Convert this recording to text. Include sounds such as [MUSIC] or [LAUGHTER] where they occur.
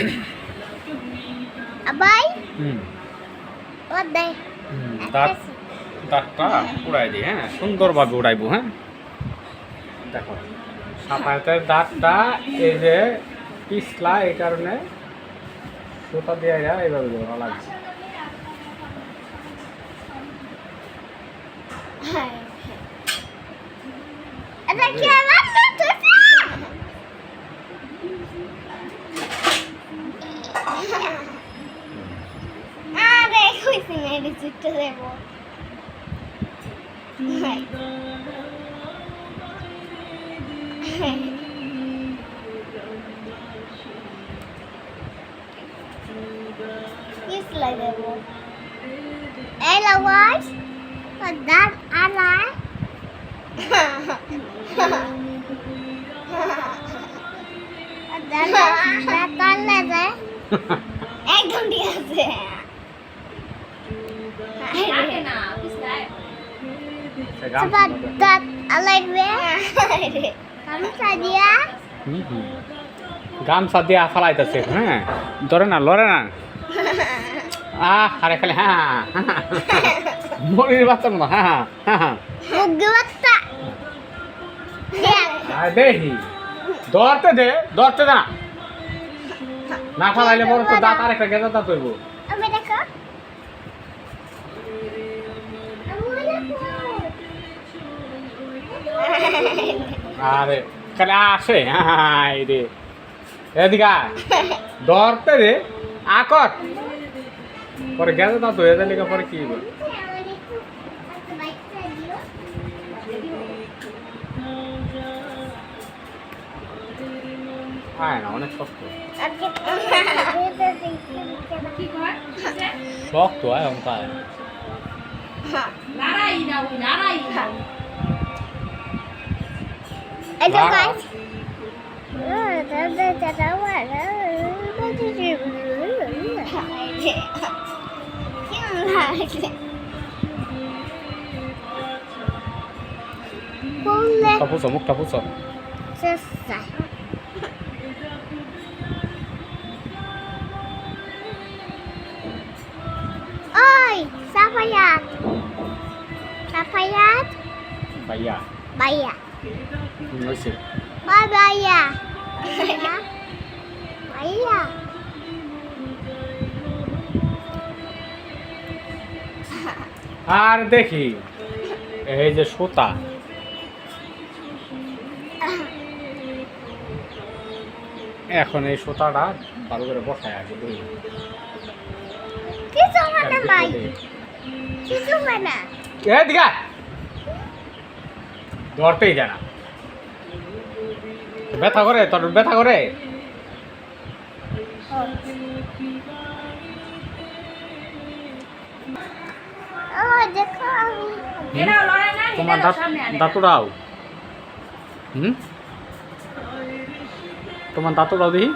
[COUGHS] আবাই। হুম। ও দে। দাঁত দাঁতটা উড়াই দিই হ্যাঁ সুন্দরভাবে উড়াইবো হ্যাঁ। দেখো সাপায়াতের দাঁতটা এই যে পিছলা এই কারণে সুতা দিয়ে এইভাবে ধরা লাগছে। এটা কি আমার তুই আরে কইছি না এটা চুটতে দেবো Isla দেবো এই লাওয়াজ দাঁত আলায় একদম ঠিক আছে গামছা দিয়া ফালাইতেছে হ্যাঁ ধরে না লড়ে না আহ আরে খালি হ্যাঁ মরির বাচ্চা মতো হ্যাঁ হ্যাঁ দেখি ধরতে দে ধরতে দে না না ফালাইলে বড় তো দাঁত আরেকটা গেঁজা দাঁত হইব আরে, খালি আসে। হাই রে। এদিকে। ধরতে দে। আকট পরে গেঁজা দাঁত হয়ে যাবে পরে কি আয় না, অনেক শক্ত। শক্ত, আয়, অঙ্ক, আয়। এটা মুখটা পুষো মুখটা পুষো সাফায়াত ভাইয়া বাইয়া হুম, হয়েছে। বাই বাইয়া বাইয়া আর দেখি এই যে সুতা। এখন এই সুতাটা ভালো করে বসায় আছে দুই কিছু মানে ভাই। কিছু মানে এ দিঘা যায় না। ব্যথা করে তোর ব্যথা করে? ও দেখো আমি। তোমার দাঁত দাঁতুরাও হুম? তোমার দাঁতুরাও দেখি।